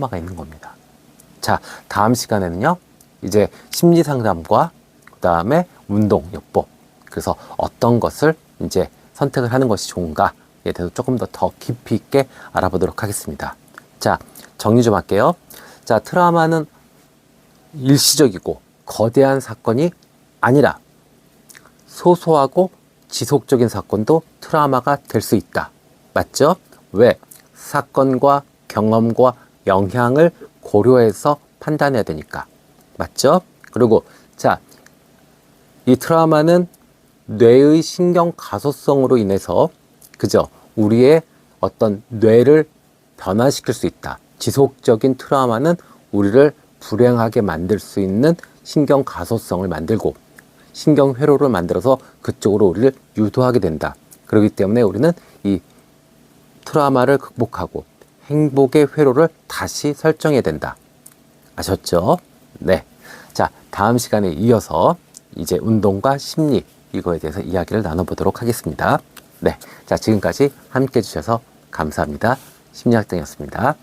트라우마가 있는 겁니다. 자, 다음 시간에는요. 이제 심리 상담과 그다음에 운동 요법. 그래서 어떤 것을 이제 선택을 하는 것이 좋은가에 대해서 조금 더 더 깊이 있게 알아보도록 하겠습니다. 자, 정리 좀 할게요. 자, 트라우마는 일시적이고 거대한 사건이 아니라 소소하고 지속적인 사건도 트라우마가 될 수 있다. 맞죠? 왜? 사건과 경험과 영향을 고려해서 판단해야 되니까. 맞죠? 그리고 자, 이 트라우마는 뇌의 신경 가소성으로 인해서 그죠? 우리의 어떤 뇌를 변화시킬 수 있다. 지속적인 트라우마는 우리를 불행하게 만들 수 있는 신경 가소성을 만들고 신경 회로를 만들어서 그쪽으로 우리를 유도하게 된다. 그렇기 때문에 우리는 이 트라우마를 극복하고 행복의 회로를 다시 설정해야 된다. 아셨죠? 네. 자, 다음 시간에 이어서 이제 운동과 심리 이거에 대해서 이야기를 나눠보도록 하겠습니다. 네. 자, 지금까지 함께 해주셔서 감사합니다. 심리학장이었습니다.